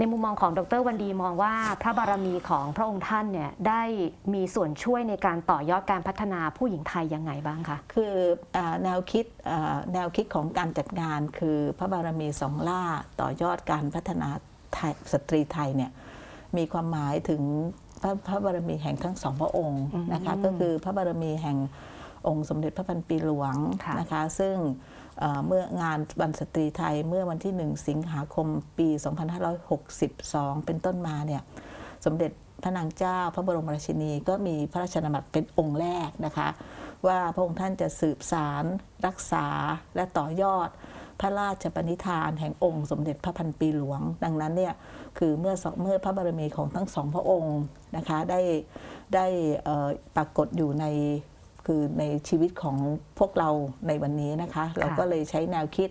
ในมุมมองของดรวันดีมองว่าพระบารมีของพระองค์ท่านเนี่ยได้มีส่วนช่วยในการต่อยอดการพัฒนาผู้หญิงไทยยังไงบ้างคะคืออาแนวคิดอ่าแนวคิดของการจัดงานคือพระบารมีสองล่าต่อยอดการพัฒนาไทยสตรีไทยเนี่ยมีความหมายถึงพระพระบารมีแห่งทั้งสองพระองค์นะคะก็คือพระบารมีแห่งองค์สมเด็จพระพันปีหลวงค่ะนะคะ ซึ่ง เมื่องานวันสตรีไทยเมื่อวันที่ 1 สิงหาคมปี 2562 เป็นต้นมาเนี่ยสมเด็จพระนางเจ้าพระบรมราชินีก็มีพระราชดำรัสเป็นองค์แรกนะคะ ว่าพระองค์ท่านจะสืบสารรักษาและต่อยอดพระราชปณิธานแห่งองค์สมเด็จพระพันปีหลวง ดังนั้นเนี่ยคือเมื่อเมื่อพระบารมีของทั้งสองพระองค์นะคะได้ได้ปรากฏอยู่ใน คือในชีวิตของพวกเราในวันนี้นะคะ เราก็เลยใช้แนวคิด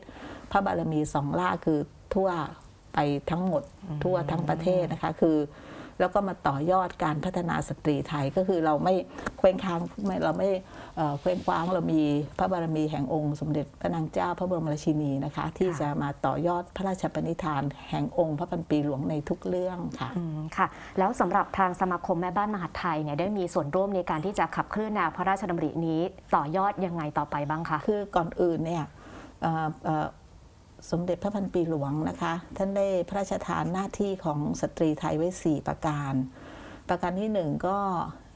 พระบารมีสองล่าคือทั่วไปทั้งหมดทั่วทั้งประเทศนะคะ คือ แล้วก็มาต่อยอดการพัฒนาสตรีไทยก็คือเราไม่เคว้งค้างไม่เราไม่เอ่อเคว้งคว้างเรามีพระบารมีแห่งองค์สมเด็จพระนางเจ้าพระบรมราชินีนะคะ ที่ค่ะจะมาต่อยอดพระราชปณิธาน แห่งองค์พระพันปีหลวงในทุกเรื่องค่ะอืมค่ะ แล้วสำหรับทางสมาคมแม่บ้านมหาดไทยเนี่ยได้มีส่วนร่วมในการที่จะขับเคลื่อนแนวพระราชดำรินี้ต่อยอดยังไงต่อไปบ้างคะคือก่อนอื่นเนี่ยเอ่อเอ่อ สมเด็จพระพันปีหลวงนะคะ ท่านได้พระราชทานหน้าที่ของสตรีไทยไว้ 4 ประการ ประการที่หนึ่งก็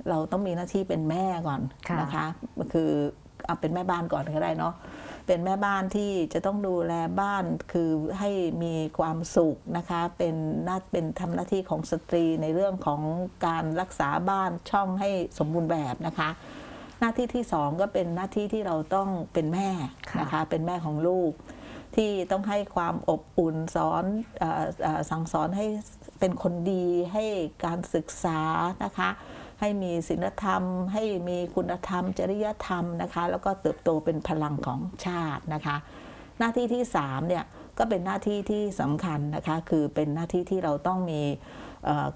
เราต้องมีหน้าที่เป็นแม่ก่อนค่ะนะคะคือเอาเป็นแม่บ้านก่อนก็ได้เนาะเป็นแม่บ้านที่จะต้องดูแลบ้านคือให้มีความสุขนะคะ เป็นหน้าเป็นทำหน้าที่ของสตรีในเรื่องของการรักษาบ้านช่องให้สมบูรณ์แบบนะคะ หน้าที่ที่สองก็เป็นหน้าที่ที่เราต้องเป็นแม่ค่ะนะคะ เป็นแม่ของลูก ที่ต้องให้ความอบอุ่นสอนออสั่งสอนให้เป็นคนดีให้การศึกษานะคะให้มีศีลธรรม ให้มีคุณธรรม จริยธรรมนะคะแล้วก็เติบโตเป็นพลังของชาตินะคะหน้าที่ที่สามเนี่ยก็เป็นหน้าที่ที่สำคัญนะคะคือเป็นหน้าที่ที่เราต้องมี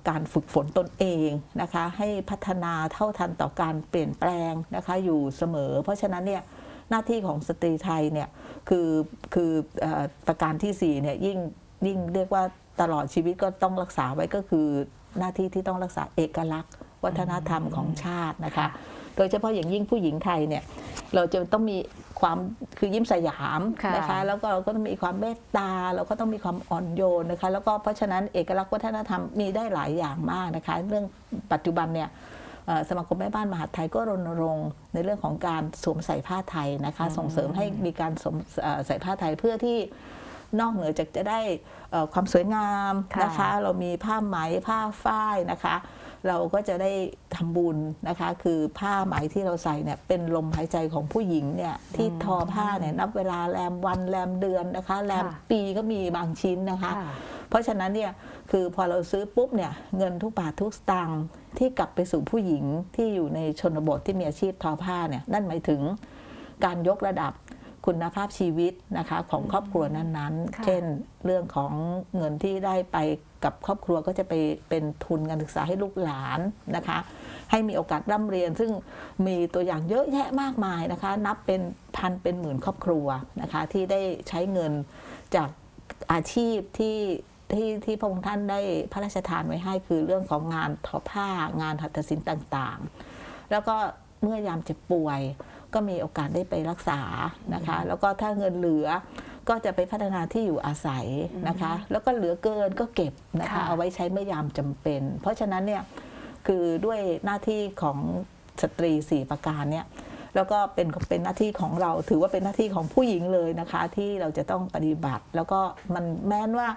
การฝึกฝนตนเองนะคะให้พัฒนาเท่าทันต่อการเปลี่ยนแปลงนะคะอยู่เสมอ เพราะฉะนั้นเนี่ย หน้าที่ของสตรีไทยเนี่ยคือคือเอ่อประการที่สี่เนี่ยยิ่งยิ่งเรียกว่าตลอดชีวิตก็ต้องรักษาไว้ก็คือหน้าที่ที่ต้องรักษาเอกลักษณ์ วัฒนธรรมของชาตินะคะ โดยเฉพาะอย่างยิ่งผู้หญิงไทยเนี่ยเราจะต้องมีความคือยิ้มสยามค่ะนะคะแล้วก็เราก็ต้องมีความเมตตา เราก็ต้องมีความอ่อนโยนนะคะ แล้วก็เพราะฉะนั้นเอกลักษณ์วัฒนธรรมมีได้หลายอย่างมากนะคะ เรื่องปัจจุบันเนี่ยเอ่อ สมาคมแม่บ้านมหาดไทยก็รณรงค์ในเรื่องของการสวมใส่ผ้าไทยนะคะ ส่งเสริมให้มีการสวมเอ่อใส่ผ้าไทยเพื่อที่นอกเหนือจากจะได้เอ่อความสวยงามค่ะนะคะ เรามีผ้าไหมผ้าฝ้ายนะคะ เราก็จะได้ทำบุญนะคะ คือผ้าไหมที่เราใส่เนี่ยเป็นลมหายใจของผู้หญิงเนี่ยที่ทอผ้าเนี่ยนับเวลาแรมวันแรมเดือนนะคะแรมค่ะปีก็มีบางชิ้นนะคะค่ะ เพราะฉะนั้นเนี่ยคือพอเราซื้อปุ๊บเนี่ยเงินทุกบาททุกสตางค์ที่กลับไปสู่ผู้หญิงที่อยู่ในชนบทที่มีอาชีพทอผ้าเนี่ยนั่นหมายถึงการยกระดับคุณภาพชีวิตนะคะของครอบครัวนั้นค่ะๆเช่น เรื่องของเงินที่ได้ไปกับครอบครัวก็จะไปเป็นทุนการศึกษาให้ลูกหลานนะคะ ให้มีโอกาสร่ำเรียน ซึ่งมีตัวอย่างเยอะแยะมากมายนะคะ นับเป็นพันเป็นหมื่นครอบครัวนะคะที่ได้ใช้เงินจากอาชีพที่ ที่ที่พระองค์ท่านได้พระราชทานไว้ให้คือเรื่องของงานทอผ้างานหัตถศิลป์ต่างๆ แล้วก็เมื่อยามเจ็บป่วย ก็มีโอกาสได้ไปรักษานะคะ แล้วก็ถ้าเงินเหลือก็จะไปพัฒนาที่อยู่อาศัยนะคะ แล้วก็เหลือเกินก็เก็บนะคะค่ะเอาไว้ใช้เมื่อยามจำเป็น เพราะฉะนั้นเนี่ยคือด้วยหน้าที่ของสตรีสี่ประการเนี่ย แล้วก็เป็นเป็นหน้าที่ของเราถือว่าเป็นหน้าที่ของผู้หญิงเลยนะคะ ที่เราจะต้องปฏิบัติ แล้วก็มันแม้นว่า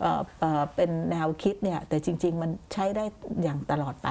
เอ่อเอ่อเป็นแนวคิดเนี่ยแต่จริง ๆ มันใช้ได้อย่างตลอดไป